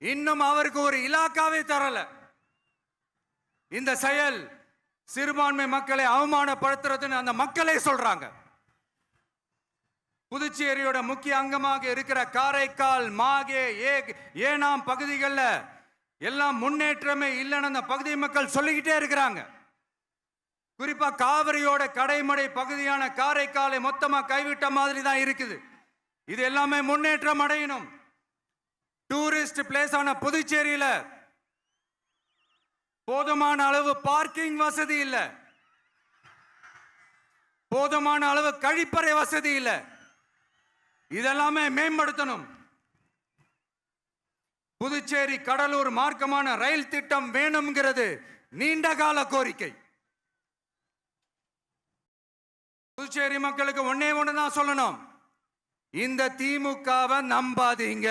இன்னும் அவருக்கு ஒரு இலாக்காவே தரல. இந்த செயல் சிறுபான்மை மக்களை அவமானப்படுத்துறதுன்னு அந்த மக்களே சொல்றாங்க. புதுச்சேரியோட முக்கிய அங்கமாக இருக்கிற காரைக்கால் மாகே ஏ ஏனாம் பகுதிகளில் எல்லாம் முன்னேற்றமே இல்லைன்னு அந்த பகுதி மக்கள் சொல்லிக்கிட்டே இருக்கிறாங்க. குறிப்பா காவிரியோட கடைமடை பகுதியான காரைக்காலை மொத்தமா கைவிட்ட மாதிரி தான் இருக்குது. இது எல்லாமே முன்னேற்றம் அடையணும். டூரிஸ்ட் பிளேஸ் ஆன புதுச்சேரியில போதுமான அளவு பார்க்கிங் வசதி இல்லை. போதுமான அளவு கழிப்பறை வசதி இல்லை. இதெல்லாமே மேம்படுத்தணும். புதுச்சேரி கடலூர் மார்க்கமான ரயில் திட்டம் வேணுங்கிறது நீண்ட கால கோரிக்கை. புதுச்சேரி மக்களுக்கு ஒன்னே ஒன்று தான் சொல்லணும். இந்த திமுகவை நம்பாதீங்க.